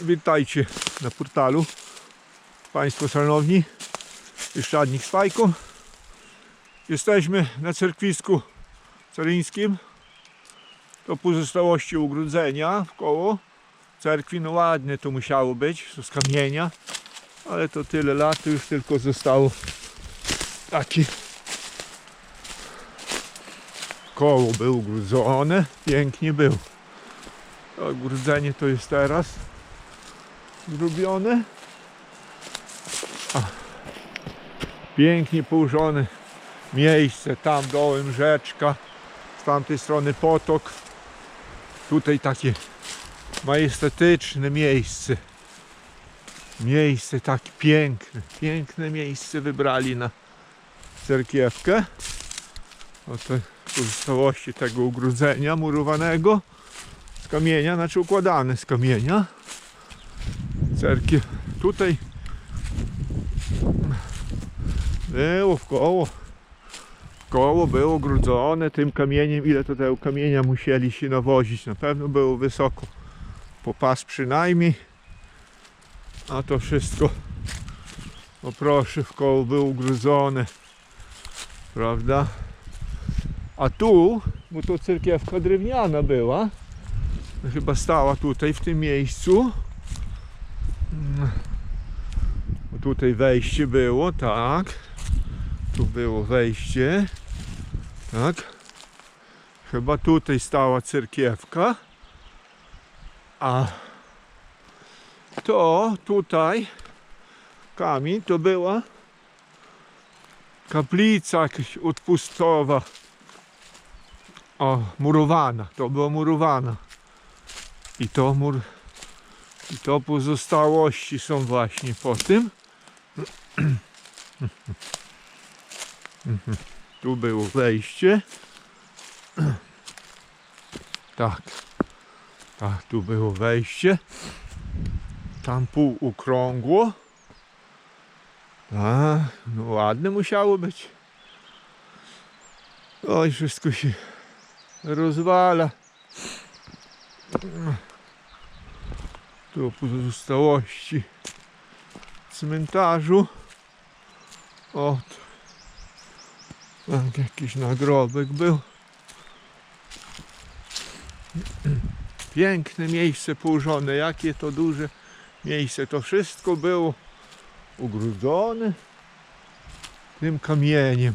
Witajcie na portalu. Państwo szanowni. Jeszcze z fajką. Jesteśmy na cerkwisku caryńskim. To pozostałości ugrodzenia w koło cerkwi. No ładne to musiało być, to z kamienia. Ale to tyle lat, to już tylko zostało taki koło było ugrudzone. Pięknie był. To ogrudzenie to jest teraz zrobione. A, pięknie położone miejsce. Tam dołem rzeczka, z tamtej strony potok. Tutaj takie majestatyczne miejsce. Miejsce takie piękne. Piękne miejsce wybrali na cerkiewkę. Oto pozostałości tego ugrudzenia murowanego z kamienia, znaczy układane z kamienia. Cerkiew tutaj było w koło. Koło było grudzone tym kamieniem. Ile to tego kamienia musieli się nawozić? Na pewno było wysoko. Po pas przynajmniej. A to wszystko, o proszę, w koło było ugrudzone. Prawda? A tu, bo to cerkiewka drewniana była, chyba stała tutaj w tym miejscu. Mm. Bo Tutaj wejście było, tak. Tu było wejście. Tak. Chyba tutaj stała cerkiewka. A to tutaj kamień to była kaplica jakaś odpustowa. O, murowana. To była murowana. I to mur... I to pozostałości są właśnie po tym. Tu było wejście. Tak. Tak, tu było wejście. Tam pół okrągło. A, no ładne musiało być. Oj, wszystko się rozwala. Tu pozostałości cmentarzu. O, tam jakiś nagrobek był. Piękne miejsce położone, jakie to duże miejsce. To wszystko było ugrudzone tym kamieniem.